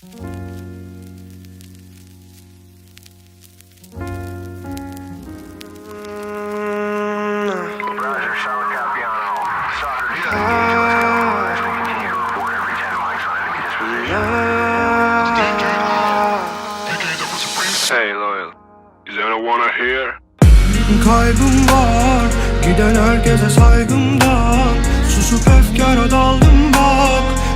Hey loyal, is anyone here? Kaybım var. Giden herkese saygımdan Susup efkara daldım bak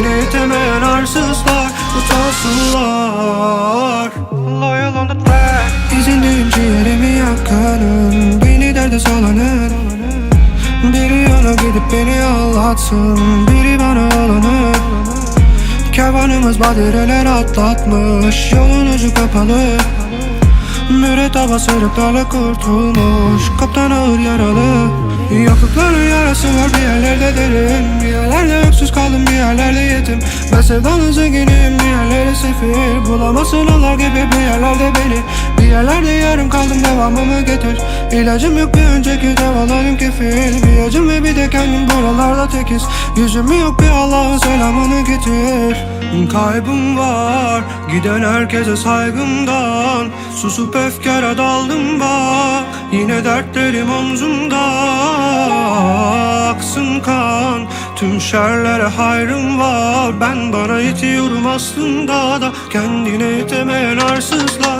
Kendine yetemeyen arsızlar Utansınlar Loyal on the track. İzindeyim ciğerimi yakanın Beni derde salanın Biri yana gidip beni ağlatsın Biri bana olanı Kervanımız badireler atlatmış Yolun ucu kapalı. Müretteba sırıklarla kurtulmuş Kaptan ağır yaralı Yoklukların yarası var bir yerlerde derin. Bir yerlerde öksüz kaldım bir yerlerde yetim. Ben sevdanın zenginim bir yerlerde sefil. Bulamazsın onlar gibi bir yerlerde beni yerlerde yarım kaldım devamımı getir. İlacım yok bir önceki devalarım kefil Bir acım ve bir de kendim buralarda tekiz. Yüzüm yok bir Allah'ın selamını getir. Kaybım var Giden herkese saygımdan. Susup efkara daldım bak Yine dertlerim omzumda. Aksın kan Tüm şerlere hayrım var. Ben bana yetiyorum aslında da Kendine yetemeyen arsızlar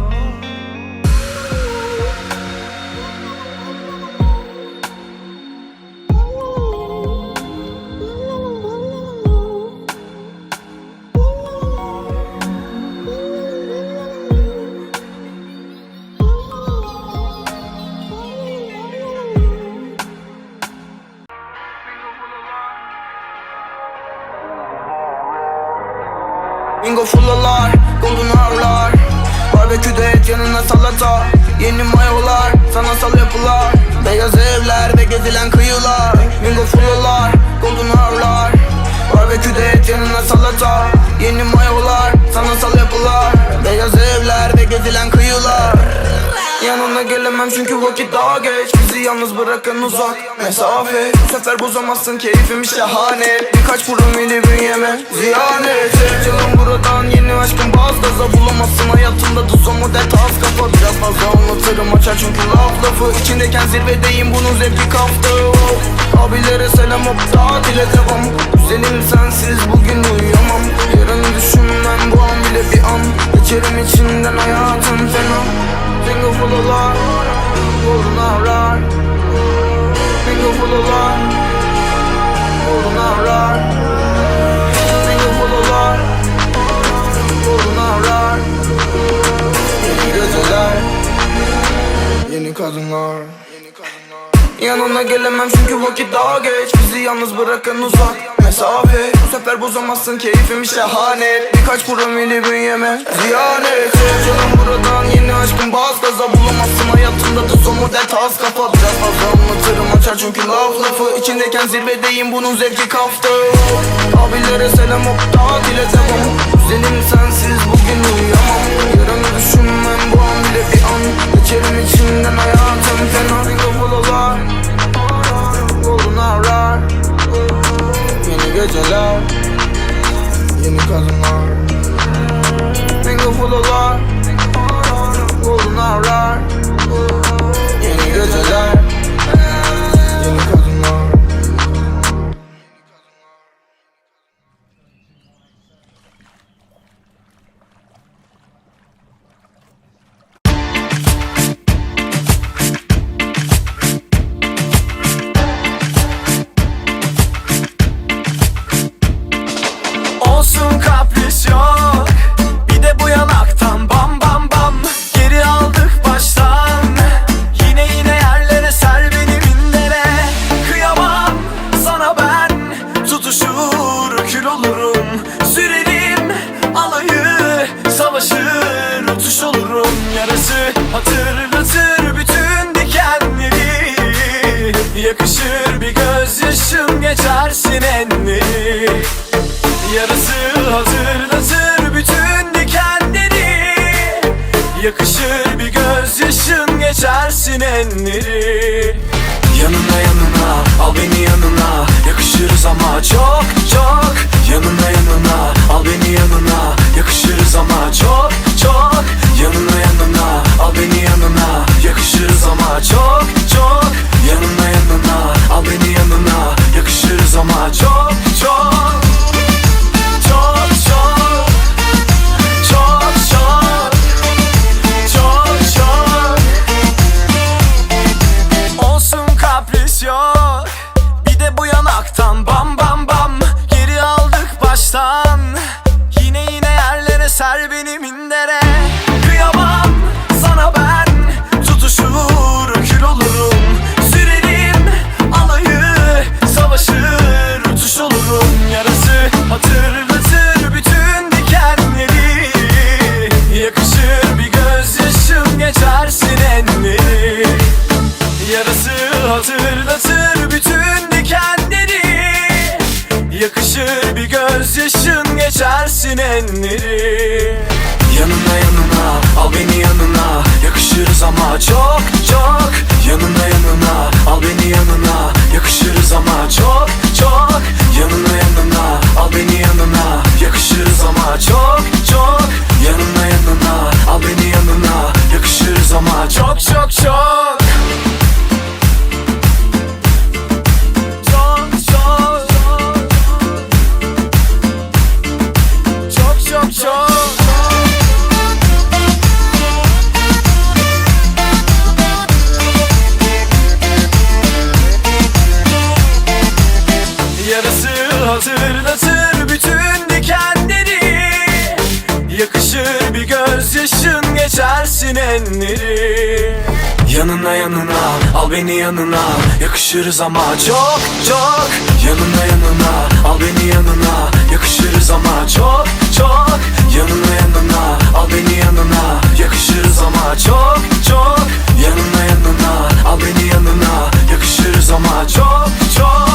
Bingo fullalar, golden hour'lar Barbeküde et yanına salata. Yeni mayolar, sanatsal yapılar. Beyaz evler ve gezilen kıyılar. Bingo fullalar, golden hour'lar Barbeküde et yanına salata. Yeni mayolar, sanatsal yapılar. Beyaz evler ve gezilen kıyılar. Yanına gelemem çünkü vakit daha geç. Bizi yalnız bırakın uzak mesafe. Bu sefer bozamazsın keyfim şahane. Birkaç promili bünyeme ziyan buradan yeni aşkım baz gaza Bulamazsın. Hayatımda tuz o model tas kafa. Biraz fazla anlatırım açar çünkü laf lafı. İçindeyken zirvedeyim bunun zevki kaptı. Abilere selam hop tatile devam. Güzelim sensiz bugün uyuyamam Yanına gelemem çünkü vakit daha geç. Bizi yalnız bırakın uzak mesafe. Bu sefer bozamazsın keyfim şahane. Birkaç promili bünyeme ziyan et Canım buradan yeni aşkım baz gaza. Bulamazsın hayatımda da son model tas kafa Biraz fazla anlatırım açar çünkü laf lafı. İçindeyken zirvedeyim bunun zevki kaftı. Abilere selam hop tatile devam Güzelim sensiz hatırlatır bütün dikenleri. Yakışır bir gözyaşım geçersin enleri. Yarası hatırlatır bütün dikenleri. Yakışır bir gözyaşın geçersin enleri Yanına yanına al beni yanına. Yakışırız ama çok çok. Yanına yanına al beni yanına. Yakışırız ama çok çok. Yanına yanına al beni yanına hatırlatır bütün dikenleri. Yakışır bir gözyaşın geçersin enleri Yanına yanına al beni yanına. Yakışırız ama çok çok. Yanına yanına hatırlatır bütün dikenleri. Yakışır bir gözyaşın geçersin enleri Yanına yanına al beni yanına. Yakışırız ama çok çok. Yanına yanına al beni yanına. Yakışırız ama çok çok. Yanına yanına al beni yanına. Yakışırız ama çok çok. Yanına yanına al beni yanına. Yakışırız ama çok çok